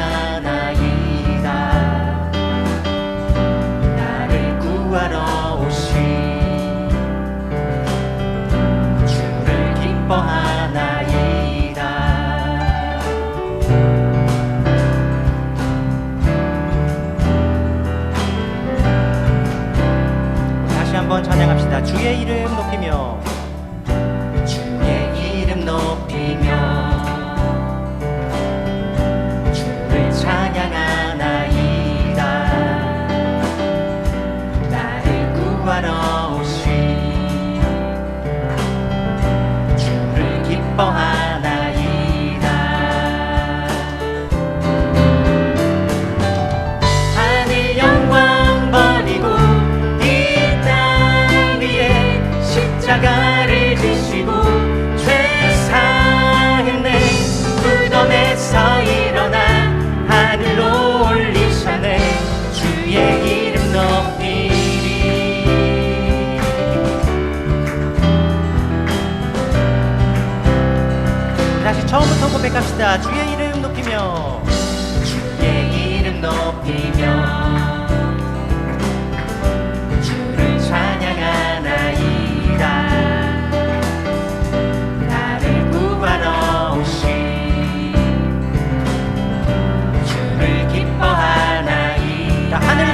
하나이야, 나를 구하러 오신 주를 기뻐하나이다. 다시 한번 찬양합시다. 주의 이름 주의 이름 높이며. 주의 이름 높이며. 주를 찬양하는 아이다. 하늘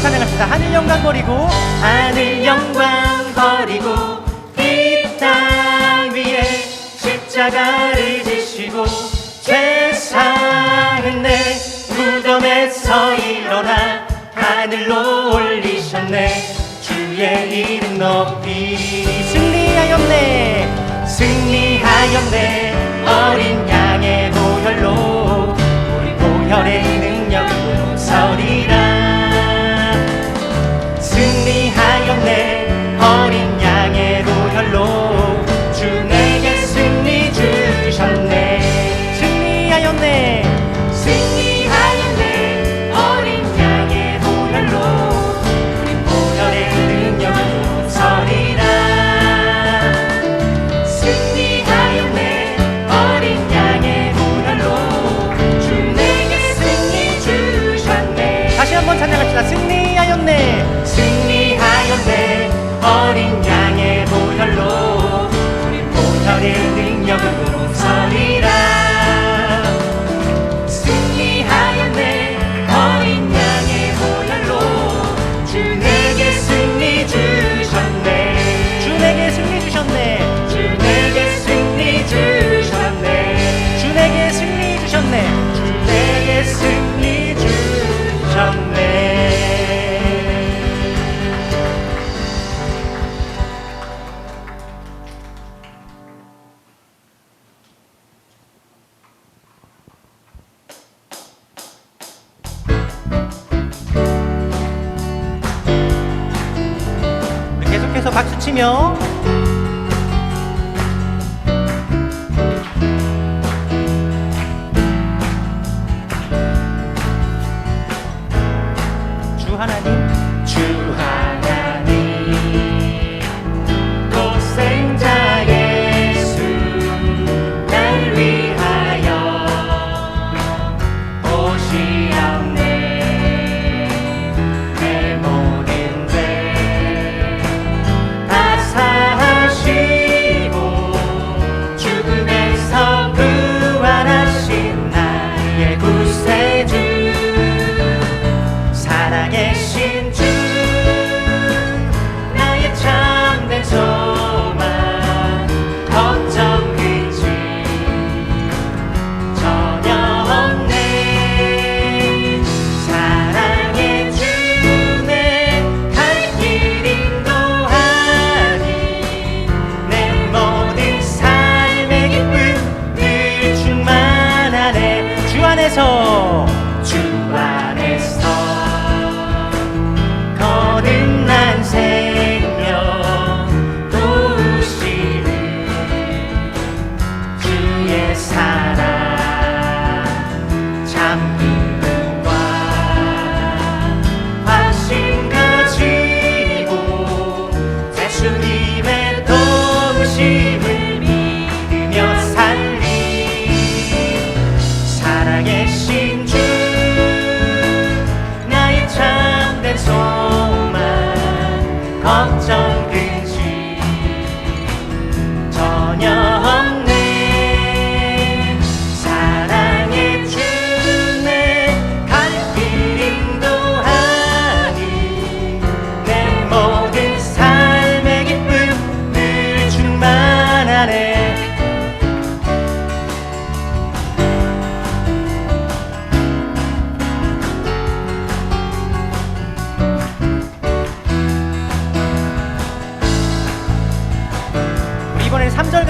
함께 찬양합시다. 하늘 영광 버리고 하늘 영광 버리고 이 땅 위에 십자가를 지시고 세상은 내 무덤에서 일어나 하늘로 올리셨네. 주의 이름 높이 승리하였네. 승리하였네. 내 내게 승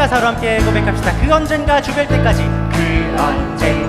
가사로 함께 고백합시다. 그 언젠가 죽을 때까지. 그 언젠가.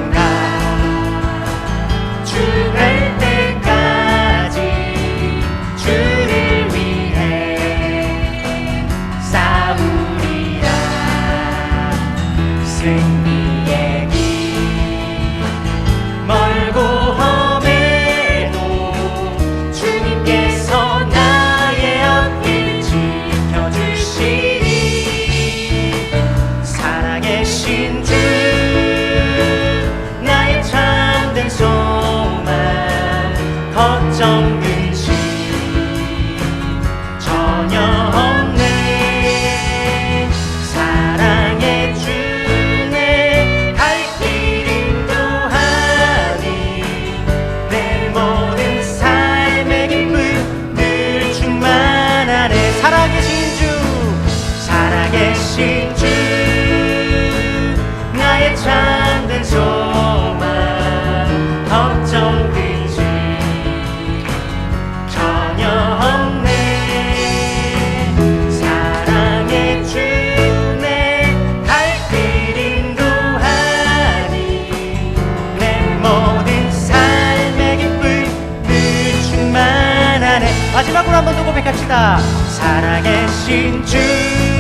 사랑의 신주.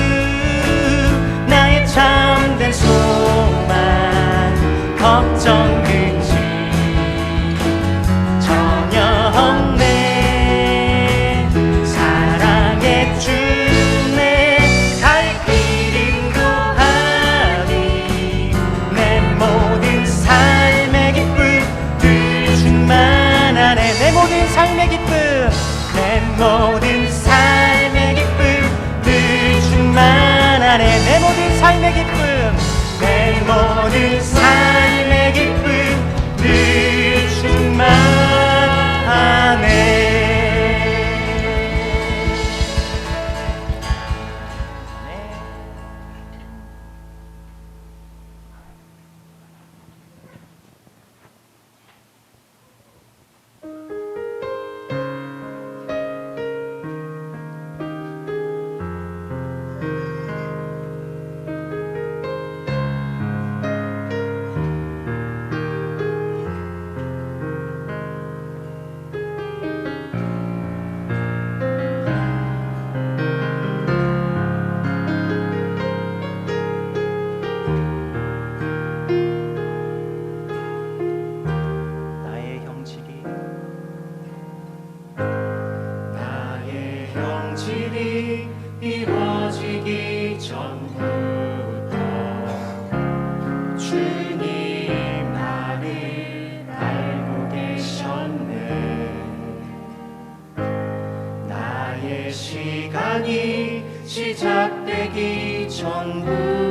삶의 기쁨 내 모든 삶 주님 나를 알고 계셨네. 나의 시간이 시작되기 전부.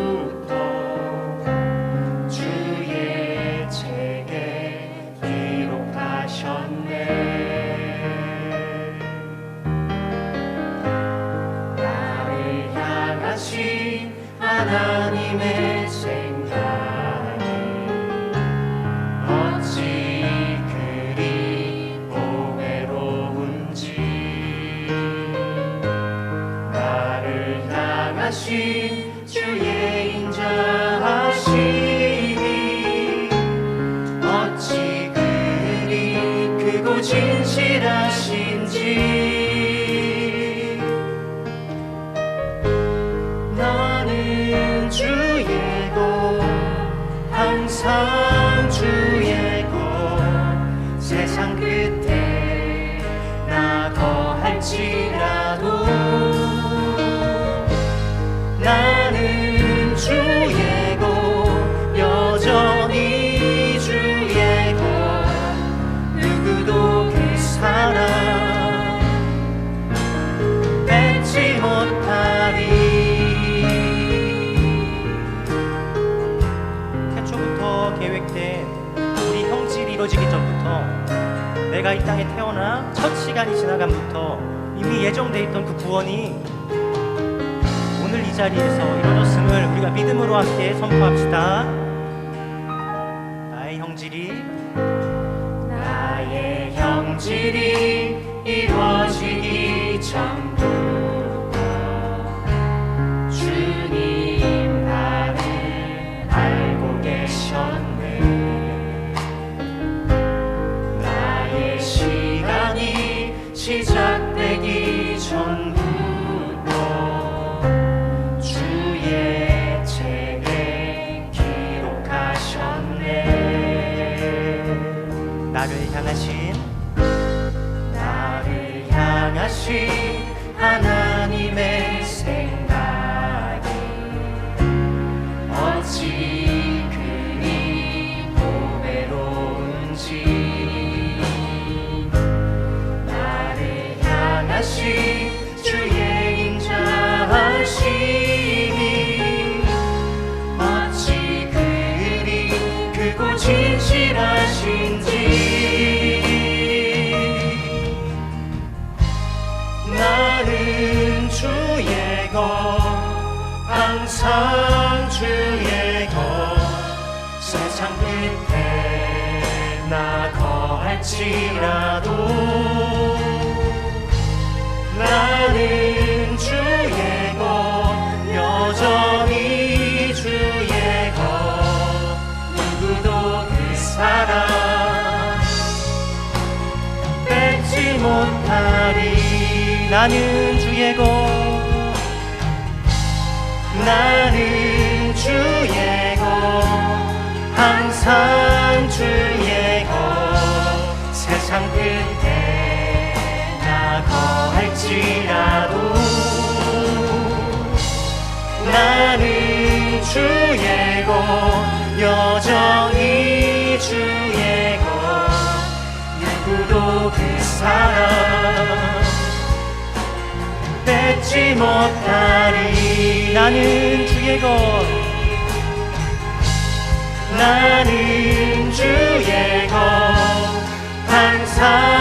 내가 이 땅에 태어나 첫 시간이 지나간부터 이미 예정되어 있던 그 구원이 오늘 이 자리에서 이루어졌음을 우리가 믿음으로 함께 선포합시다. 나의 형질이 나의 형질이 이루어지기 전 시작되기 전부터 주의 책에 기록하셨네. 나를 향하신 나를 향하신 하나 할지라도 나는 주의 것 여전히 주의 것 누구도 그 사랑 뺏지 못하리. 나는 주의 것 나는 주의 것 항상 나는 주의 것 여전히 주의 것 누구도 그 사랑 뺏지 못하리. 나는 주의 것 나는 주의 것 항상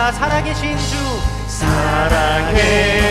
고백합시다 살아계신 주. 살아계신